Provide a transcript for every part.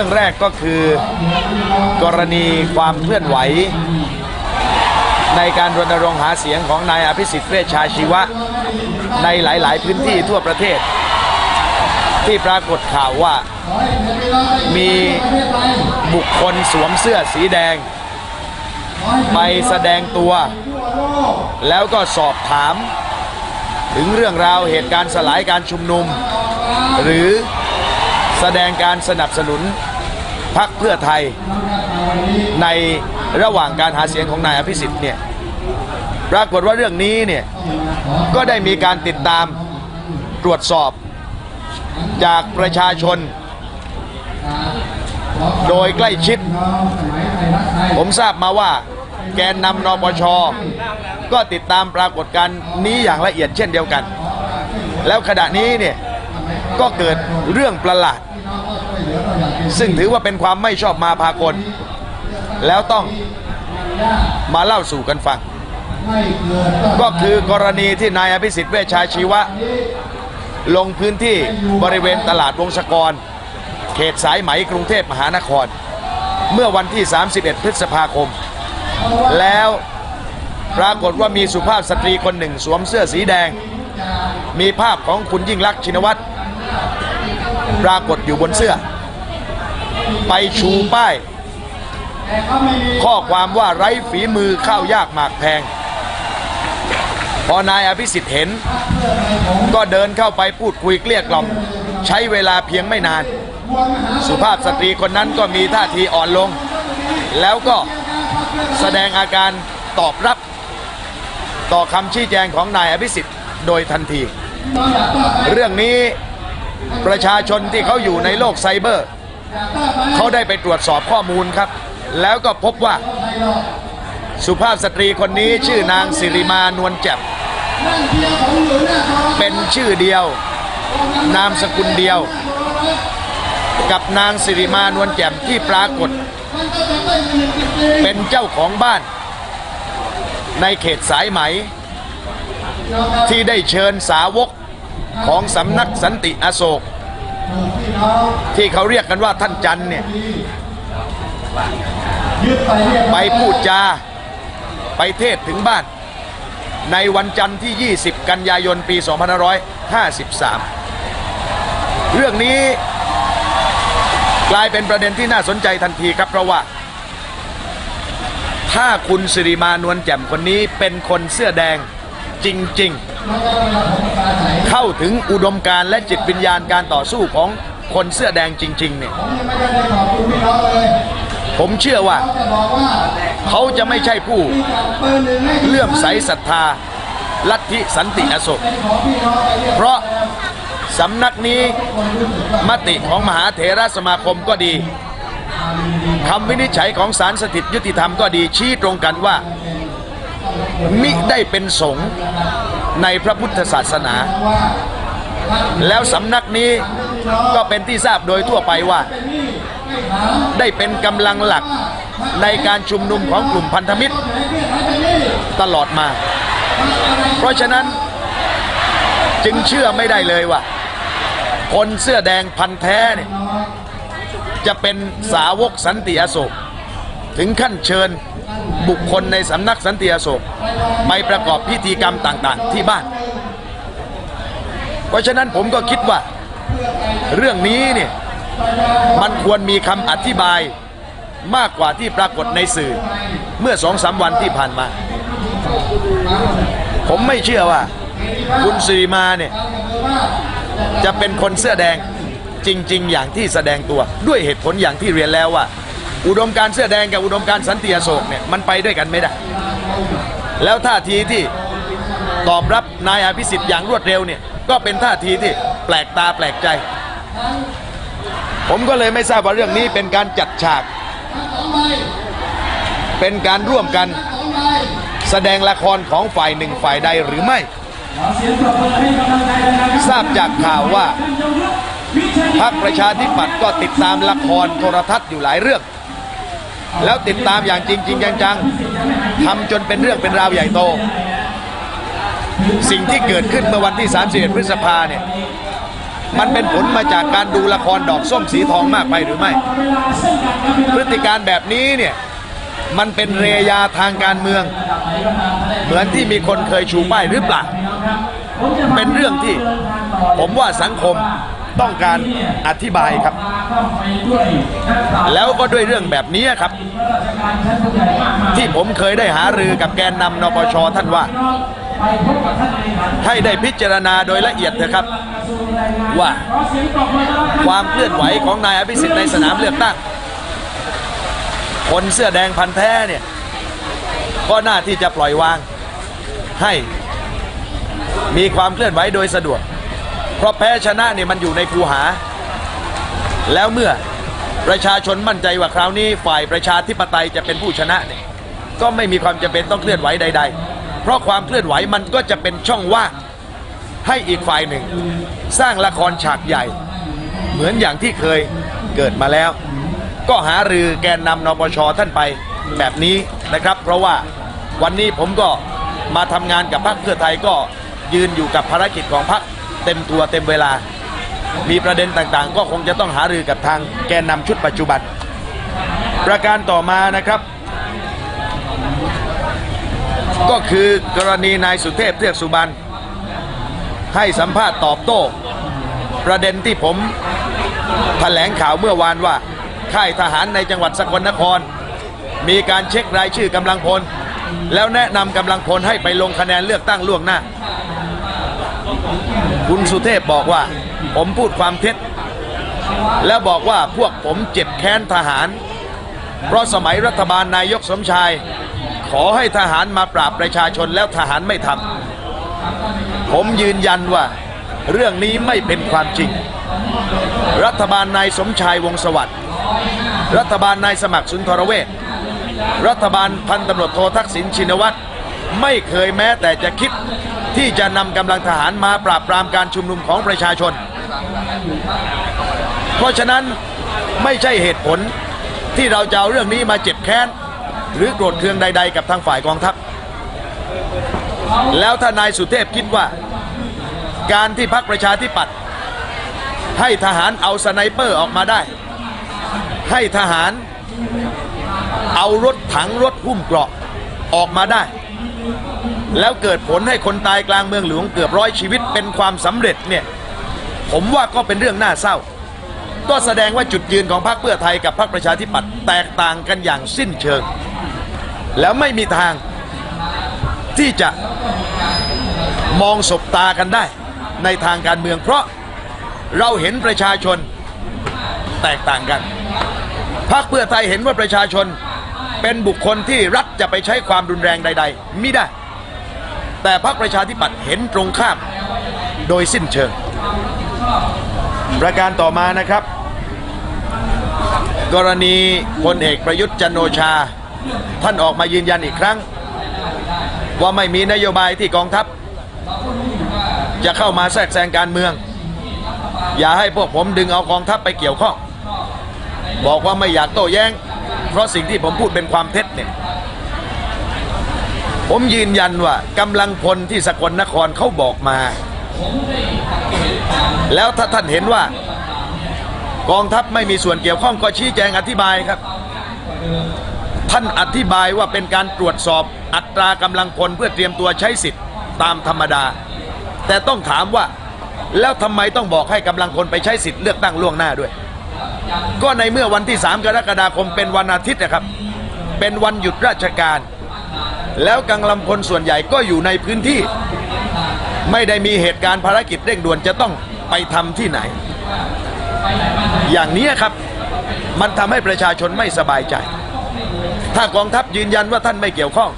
เรื่องแรกก็คือ กรณีความเคลื่อนไหว ในการรณรงค์หาเสียงของนายอภิสิทธิ์เวชชาชีวะ ในหลาย ๆ พื้นที่ทั่วประเทศ ที่ปรากฏข่าวว่ามีบุคคลสวมเสื้อสีแดง ไปแสดงตัว แล้วก็สอบถาม ถึงเรื่องราวเหตุการณ์สลายการชุมนุม หรือแสดงการสนับสนุน พรรคเพื่อไทยในระหว่างการหาเสียงของนายอภิสิทธิ์เนี่ยปรากฏว่าเรื่องนี้เนี่ยก็ได้มีการติดตามตรวจสอบจากประชาชน โดยใกล้ชิด ผมทราบมาว่าแกนนำนปช ก็ติดตามปรากฏการณ์นี้อย่างละเอียดเช่นเดียวกัน แล้วขณะนี้เนี่ยก็เกิดเรื่องประหลาด ซึ่งถือว่าเป็นความไม่ชอบมาพากล แล้วต้องมาเล่าสู่กันฟัง ก็คือกรณีที่นายอภิสิทธิ์เวชชาชีวะ ลงพื้นที่บริเวณตลาดวงศกร เขตสายไหมกรุงเทพมหานคร เมื่อวันที่ 31 พฤษภาคม แล้วปรากฏว่ามีสุภาพสตรีคนหนึ่งสวมเสื้อสีแดง มีภาพของคุณยิ่งลักษณ์ชินวัตร ปรากฏอยู่บนเสื้อ ไปชูป้าย ข้อความว่าไร้ฝีมือข้าวยากหมากแพง พอนายอภิสิทธิ์เห็น ก็เดินเข้าไปพูดคุยเกลี้ยกล่อม ใช้เวลาเพียงไม่นาน สุภาพสตรีคนนั้นก็มีท่าทีอ่อนลง แล้วก็แสดงอาการตอบรับต่อคำชี้แจงของนายอภิสิทธิ์โดยทันที เรื่องนี้ ประชาชนที่เขาอยู่ในโลกไซเบอร์ เขาได้ไปตรวจสอบข้อมูลครับ แล้วก็พบว่าสุภาพสตรีคนนี้ชื่อนางสิริมานวลแจ่มเป็นชื่อเดียว นามสกุลเดียว กับนางสิริมานวลแจ่มที่ปรากฏ เป็นเจ้าของบ้าน ในเขตสายไหม ที่ได้เชิญสาวก ของสำนักสันติอโศก ที่เขาเรียกกันว่าท่านจันเนี่ยไปพูดจา ไปเทศถึงบ้าน ในวันจันทร์ที่ 20 กันยายนปี 2553 เรื่องนี้กลายเป็นประเด็นที่น่าสนใจทันทีครับ เพราะว่า ถ้าคุณสิริมานวลแจ่มคนนี้เป็นคนเสื้อแดงจริง ๆ เข้าถึงอุดมการณ์และจิตวิญญาณการต่อสู้ของคนเสื้อแดงจริง ๆ เนี่ย ผมเชื่อว่า เขาจะไม่ใช่ผู้เลื่อมใสศรัทธา ลัทธิสันติอโศกเพราะสำนักนี้มติของมหาเถรสมาคมก็ดีคำวินิจฉัยของศาลสถิตยุติธรรมก็ดีชี้ตรงกันว่า มิได้เป็นสงฆ์ในพระพุทธศาสนา แล้วสำนักนี้ก็เป็นที่ทราบโดยทั่วไปว่า ได้เป็นกำลังหลักในการชุมนุมของกลุ่มพันธมิตร ตลอดมา เพราะฉะนั้นจึงเชื่อไม่ได้เลยว่า คนเสื้อแดงพันแท้เนี่ยจะเป็นสาวกสันติอโศก ถึงขั้นเชิญ บุคคลในสำนักสันติอโศกไปประกอบพิธีกรรมต่างๆ ที่บ้าน เพราะฉะนั้นผมก็คิดว่า เรื่องนี้เนี่ยมันควรมีคำอธิบายมากกว่าที่ปรากฏในสื่อ เมื่อสองสามวันที่ผ่านมา ผมไม่เชื่อว่า คุณสิริมาเนี่ยจะเป็นคนเสื้อแดงจริง ๆ อย่างที่แสดงตัวด้วยเหตุผลอย่างที่เรียนแล้วว่า อุดมการเสื้อแดงกับอุดมการสันติอโศกเนี่ยมันไปด้วยกันไม่ได้ แล้วท่าทีที่ตอบรับนายอภิสิทธิ์อย่างรวดเร็วเนี่ยก็เป็นท่าทีที่แปลกตาแปลกใจ ผมก็เลยไม่ทราบว่าเรื่องนี้เป็นการจัดฉาก เป็นการร่วมกันแสดงละครของฝ่ายหนึ่งฝ่ายใดหรือไม่ ทราบจากข่าวว่าพรรคประชาธิปัตย์ก็ติดตามละครโทรทัศน์อยู่หลายเรื่อง แล้วติดตามอย่างจริงจริงจังๆทำจนเป็นเรื่องเป็นราวใหญ่โต สิ่งที่เกิดขึ้นเมื่อวันที่ 31 พฤษภาเนี่ยมันเป็นผลมาจากการดูละครดอกส้มสีทองมากไปหรือไม่ พฤติการแบบนี้เนี่ยมันเป็นเรยาทางการเมือง เหมือนที่มีคนเคยชูป้ายหรือเปล่า เป็นเรื่องที่ผมว่าสังคมต้องการอธิบายครับ แล้วก็ด้วยเรื่องแบบนี้ครับ ที่ผมเคยได้หารือกับแกนนำนปชท่านว่า ให้ได้พิจารณาโดยละเอียดเถอะครับ ว่าความเคลื่อนไหวของนายอภิสิทธิ์ในสนามเลือกตั้งคนเสื้อแดงพันแท้เนี่ยก็น่าที่จะปล่อยวาง ให้มีความเคลื่อนไหวโดยสะดวก เพราะแพ้ชนะเนี่ยมันอยู่ในคูหา แล้วเมื่อประชาชนมั่นใจว่าคราวนี้ฝ่ายประชาธิปไตยจะเป็นผู้ชนะเนี่ยก็ไม่มีความจำเป็นต้องเคลื่อนไหวใด ๆ เพราะความเคลื่อนไหวมันก็จะเป็นช่องว่างให้อีกฝ่ายหนึ่ง สร้างละครฉากใหญ่ เหมือนอย่างที่เคยเกิดมาแล้ว ก็หารือแกนนำนปชท่านไปแบบนี้นะครับ เพราะว่าวันนี้ผมก็มาทำงานกับพรรคเพื่อไทยก็ยืนอยู่กับภารกิจของพรรคเต็มตัวเต็มเวลา มีประเด็นต่างๆ ก็คงจะต้องหารือกับทางแกนนำชุดปัจจุบัน ประการต่อมานะครับ ก็คือกรณีนายสุเทพเทือกสุบรรณให้สัมภาษณ์ตอบโต้ ประเด็นที่ผมแถลงข่าวเมื่อวานว่าค่ายทหารในจังหวัดสกลนคร มีการเช็ครายชื่อกำลังพล แล้วแนะนำกำลังพลให้ไปลงคะแนนเลือกตั้งล่วงหน้า คุณสุเทพบอกว่า ผมพูดความเท็จ แล้วบอกว่าพวกผมเจ็บแค้นทหาร เพราะสมัยรัฐบาลนายกสมชาย ขอให้ทหารมาปราบประชาชนแล้วทหารไม่ทำผมยืนยันว่า เรื่องนี้ไม่เป็นความจริง รัฐบาลนายสมชายวงสวัสดิ์รัฐบาลนายสมัครสุนทรเวชรัฐบาลพันตำรวจโททักษิณชินวัตรไม่เคยแม้แต่จะคิดที่จะนำกำลังทหารมาปราบปรามการชุมนุมของประชาชน เพราะฉะนั้นไม่ใช่เหตุผลที่เราจะเอาเรื่องนี้มาเจ็บแค้น หรือโกรธเคืองใด ๆ กับทางฝ่ายกองทัพ แล้วถ้านายสุเทพคิดว่า การที่พักประชาธิปัตย์ให้ทหารเอาสไนเปอร์ออกมาได้ ให้ทหารเอารถถังรถหุ้มเกราะออกมาได้ แล้วเกิดผลให้คนตายกลางเมืองหลวงเกือบร้อยชีวิตเป็นความสำเร็จเนี่ย ผมว่าก็เป็นเรื่องน่าเศร้า ก็แสดงว่าจุดยืนของพรรคเพื่อไทยกับพรรคประชาธิปัตย์แตกต่างกันอย่างสิ้นเชิง แล้วไม่มีทางที่จะมองสบตากันได้ในทางการเมือง เพราะเราเห็นประชาชนแตกต่างกันพรรคเพื่อไทยเห็นว่าประชาชนเป็นบุคคลที่รัฐจะไปใช้ความรุนแรงใด ๆ ไม่ได้ แต่พรรคประชาธิปัตย์เห็นตรงข้ามโดยสิ้นเชิง ประการต่อมานะครับ กรณีพลเอกประยุทธ์จันโอชา ท่านออกมายืนยันอีกครั้ง ว่าไม่มีนโยบายที่กองทัพ จะเข้ามาแทรกแซงการเมือง อย่าให้พวกผมดึงเอากองทัพไปเกี่ยวข้อง บอกว่าไม่อยากโต้แย้ง เพราะสิ่งที่ผมพูดเป็นความเท็จเนี่ยผมยืนยันว่ากำลังพลที่สกลนครเขาบอกมา แล้วถ้าท่านเห็นว่ากองทัพไม่มีส่วนเกี่ยวข้องก็ชี้แจงอธิบายครับ ท่านอธิบายว่าเป็นการตรวจสอบอัตรากำลังพลเพื่อเตรียมตัวใช้สิทธิ์ตามธรรมดา แต่ต้องถามว่าแล้วทำไมต้องบอกให้กำลังพลไปใช้สิทธิ์เลือกตั้งล่วงหน้าด้วย ก็ในเมื่อวันที่ 3 กรกฎาคมเป็นวันอาทิตย์นะครับ เป็นวันหยุดราชการ แล้วกำลังพลส่วนใหญ่ก็อยู่ในพื้นที่ ไม่ได้มีเหตุการณ์ภารกิจเร่งด่วนจะต้องไปทำที่ไหน อย่างนี้ครับมันทำให้ประชาชนไม่สบายใจ ถ้ากองทัพยืนยันว่าท่านไม่เกี่ยวข้อง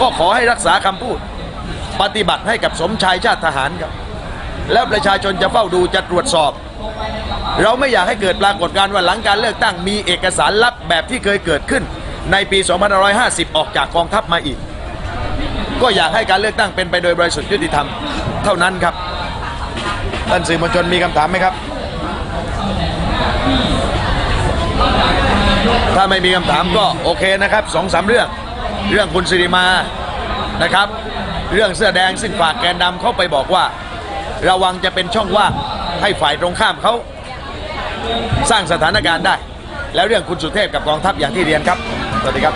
ก็ขอให้รักษาคำพูด ปฏิบัติให้กับสมชายชาติทหารครับ แล้วประชาชนจะเฝ้าดูจะตรวจสอบ เราไม่อยากให้เกิดปรากฏการณ์ว่าหลังการเลือกตั้งมีเอกสารลับแบบที่เคยเกิดขึ้น ในปี 2550 ออกจากกองทัพมาอีก ก็อยากให้การเลือกตั้งเป็นไปโดยบริสุทธิ์ยุติธรรมเท่านั้นครับท่านสื่อมวลชนมีคำถามไหมครับ ถ้าไม่มีคำถามก็โอเคนะครับสองสามเรื่องเรื่องคุณสิริมานะครับ เรื่องเสื้อแดงซึ่งฝากแกนนำเข้าไปบอกว่า ระวังจะเป็นช่องว่างให้ฝ่ายตรงข้ามเขาสร้างสถานการณ์ได้ แล้วเรื่องคุณสุเทพกับกองทัพอย่างที่เรียนครับ สวัสดีครับ